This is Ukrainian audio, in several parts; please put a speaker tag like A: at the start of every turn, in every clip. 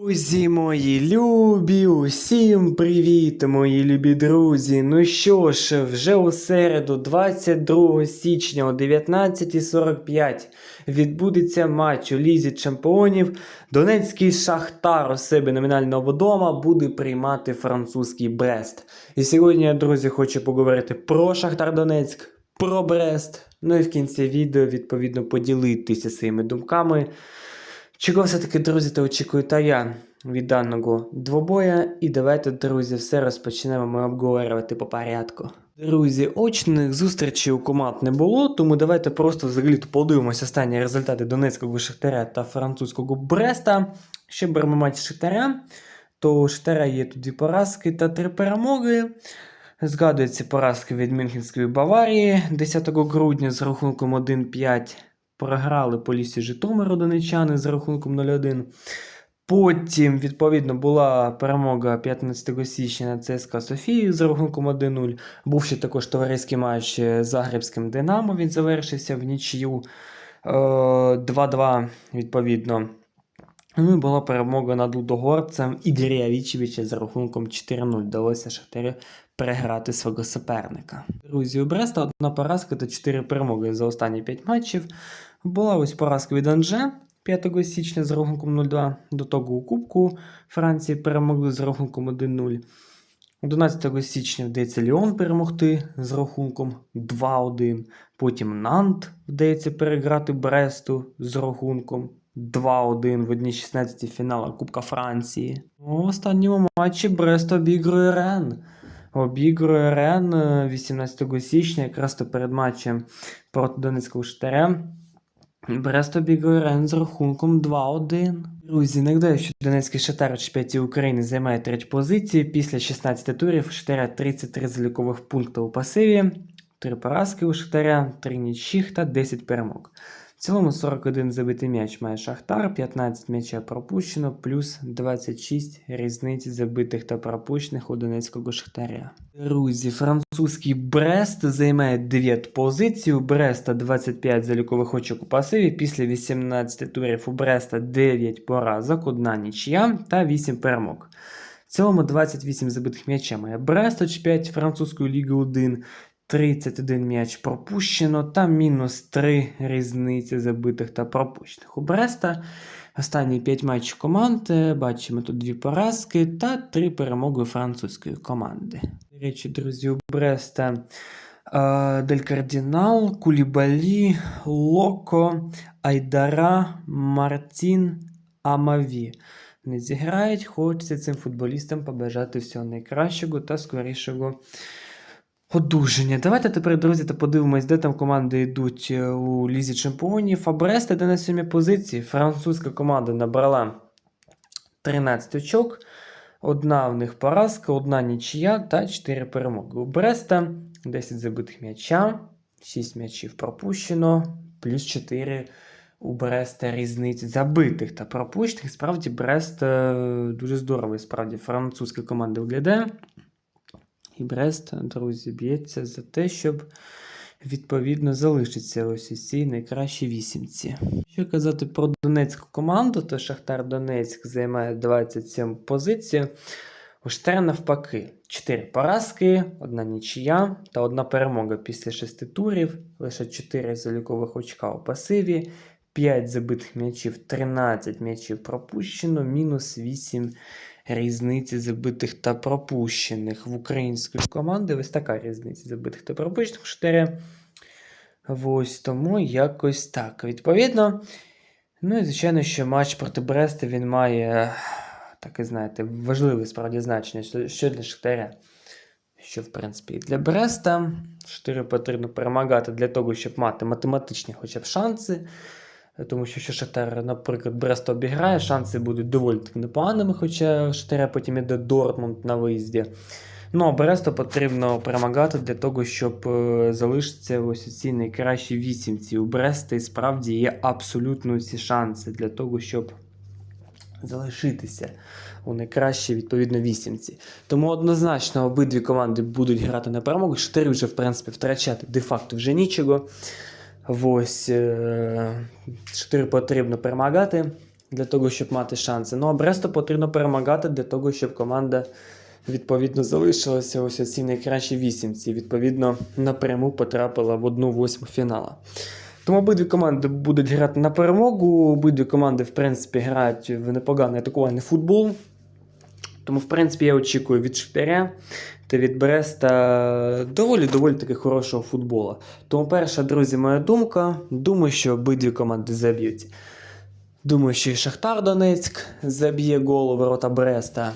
A: Друзі мої любі, усім привіт, мої любі друзі. Ну що ж, вже у середу, 22 січня о 19.45 відбудеться матч у Лізі Чемпіонів. Донецький Шахтар у себе номінального вдома буде приймати французький Брест. І сьогодні я, друзі, хочу поговорити про Шахтар Донецьк, про Брест. Ну і в кінці відео, відповідно, поділитися своїми думками. Чого все-таки, друзі, та очікую та я від даного двобоя. І давайте, друзі, все розпочнемо ми обговорювати по порядку. Друзі, очних зустрічей у команд не було, тому давайте просто взагалі подивимося останні результати Донецького Шахтаря та французького Бреста. Ще беремо матч Шахтаря, то у Шахтаря є тут дві поразки та три перемоги. Згадується поразки від Мюнхенської Баварії 10 грудня з рахунком 1-5 програли по лісі Житомиру донечани з рахунком 0-1. Потім, відповідно, була перемога 15 січня на ЦСКА Софії з рахунком 1-0. Був ще також товариський матч з Загребським Динамо. Він завершився в нічию е, 2-2, відповідно. Ну і була перемога над Лудогорцем Ігоря Вічевича з рахунком 4-0. Вдалося Шахтарю переграти свого суперника. Друзі, у Бреста одна поразка та 4 перемоги за останні 5 матчів. Була ось поразка від Анже 5 січня з рахунком 0-2. До того у Кубку Франції перемогли з рахунком 1-0. 11 січня вдається Ліон перемогти з рахунком 2-1. Потім Нант вдається переграти Бресту з рахунком 2-1 в одній 16 фінала Кубка Франції. У останньому матчі Брест обігрує Рен. Обігрує Рен е, 18 січня, якраз то перед матчем проти Донецького Штаря. Брест обігрує Рен з рахунком 2-1. Друзі, нагадаю, що Донецький Шахтар у чемпіонаті України займає третю позицію. Після 16 турів Шахтаря 33 залікових пункти у пасиві, 3 поразки у Шахтаря, 3 нічих та 10 перемог. В цілому 41 забитий м'яч має Шахтар, 15 м'яча пропущено, плюс 26 різниць забитих та пропущених у Донецького Шахтаря. Друзі, французький Брест займає 9 позицію. У Бреста 25 залікових очок у пасиві. Після 18 турів у Бреста 9 поразок, одна нічия та 8 перемог. В цілому 28 забитих м'яча має Брест, 5 французької ліги 1. 31 м'яч пропущено та мінус 3 різниці забитих та пропущених. У Бреста останні 5 матчів команди. Бачимо тут дві поразки та 3 перемоги французької команди. До речі, друзі, у Бреста е, Дель Кардінал, Кулібалі, Локо, Айдара, Мартін, Амаві. Не зіграють, хочеться цим футболістам побажати всього найкращого та скорішого Одужання. Давайте тепер, друзі, та подивимось, де там команди йдуть е, у Лізі Чемпіонів. А Брест йде на сьомій позиції. Французька команда набрала 13 очок. Одна в них поразка, одна нічия та 4 перемоги. У Бреста 10 забитих м'яча, 6 м'ячів пропущено, плюс 4 у Бреста різниці забитих та пропущених. Справді, Брест е, дуже здоровий, справді, французька команда виглядає. І Брест, друзі, б'ється за те, щоб відповідно залишитися ось у цій найкращій вісімці. Що казати про Донецьку команду, то Шахтар Донецьк займає 27 позицію. У Шахтаря навпаки, 4 поразки, одна нічия та одна перемога після 6 турів, лише 4 залікових очка у пасиві, 5 забитих м'ячів, 13 м'ячів пропущено, мінус 8 різниці забитих та пропущених в української команди. Ось така різниця забитих та пропущених. 4. Ось тому якось так. Відповідно. Ну і звичайно, що матч проти Бреста він має таке, знаєте, важливе справді значення, що- для Шахтаря. Що, в принципі, і для Бреста. Шахтарю потрібно перемагати для того, щоб мати математичні хоча б шанси. Тому що, якщо Шахтар, наприклад, Брест обіграє, шанси будуть доволі таки непоганими, хоча Шахтаря потім іде Дортмунд на виїзді. Ну, а Бресту потрібно перемагати для того, щоб е, залишитися ось цій найкращій вісімці. У Бреста і справді є абсолютно всі шанси для того, щоб залишитися у найкращій, відповідно, вісімці. Тому однозначно обидві команди будуть грати на перемогу. Шахтарі вже, в принципі, втрачати де-факто вже нічого. Ось е, потрібно перемагати для того, щоб мати шанси. Ну а Бресту потрібно перемагати для того, щоб команда відповідно залишилася ось у цій найкращій вісімці. Відповідно, напряму потрапила в одну восьму фінала. Тому обидві команди будуть грати на перемогу. Обидві команди, в принципі, грають в непоганий атакувальний футбол. Тому, в принципі, я очікую від Шахтаря та від Бреста доволі доволі таки хорошого футболу. Тому, перша, друзі, моя думка. Думаю, що обидві команди заб'ють. Думаю, що і Шахтар Донецьк заб'є гол у ворота Бреста.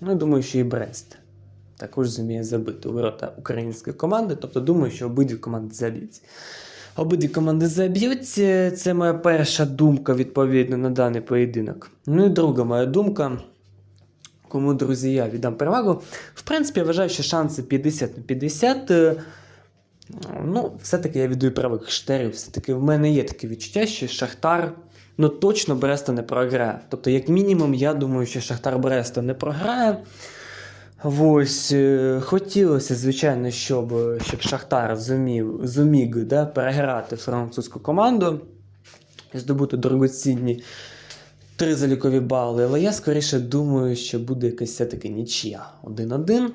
A: Ну, думаю, що і Брест також зуміє забити у ворота української команди. Тобто, думаю, що обидві команди заб'ють. Обидві команди заб'ють. Це моя перша думка відповідно на даний поєдинок. Ну і друга моя думка. Кому, друзі, я віддам перевагу. В принципі, я вважаю, що шанси 50 на 50. Е, Ну, все-таки я віддаю перевагу Шахтарю. Все-таки в мене є таке відчуття, що Шахтар ну, точно Бреста не програє. Тобто, як мінімум, я думаю, що Шахтар Бреста не програє. Ось, е, хотілося, звичайно, щоб, щоб Шахтар зумів, зуміг да, переграти французьку команду і здобути дорогоцінні три залікові бали. Але я скоріше думаю, що буде якась все-таки нічия 1-1.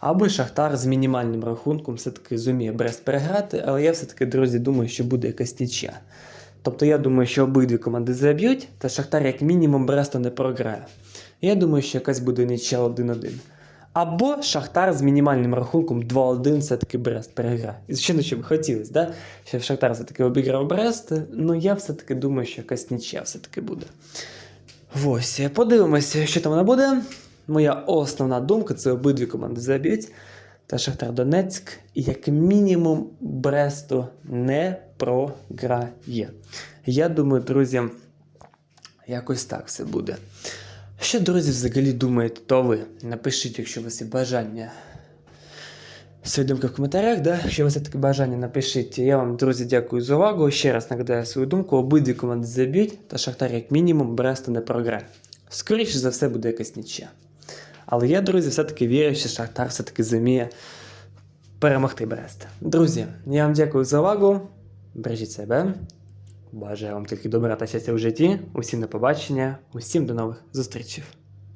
A: Або Шахтар з мінімальним рахунком все-таки зуміє Брест переграти, але я все-таки, друзі, думаю, що буде якась нічия. Тобто я думаю, що обидві команди заб'ють, та Шахтар як мінімум Бресту не програє. Я думаю, що якась буде нічия 1-1. Або Шахтар з мінімальним рахунком 2-1 все-таки Брест переграє. І що б хотілося, да? щоб Шахтар все-таки обіграв Брест. Ну я все-таки думаю, що якась нічия все-таки буде. Ось, подивимося, що там вона буде. Моя основна думка це обидві команди заб'ють. Та Шахтар Донецьк, як мінімум, Бресту не програє. Я думаю, друзі, якось так все буде. Що, друзі, взагалі думаєте, то ви? Напишіть, якщо у вас є бажання. Свої думки в коментарях, да? якщо у вас є таке бажання, напишіть. Я вам, друзі, дякую за увагу. Ще раз нагадаю свою думку. Обидві команди заб'ють, та Шахтар, як мінімум, Бресту не програє. Скоріше за все, буде якась нічия. Але я, друзі, все-таки вірю, що Шахтар все-таки зуміє перемогти Брест. Друзі, я вам дякую за увагу. Бережіть себе. Бажаю вам тільки добра та щастя в житті. Усім на побачення, усім до нових зустрічей.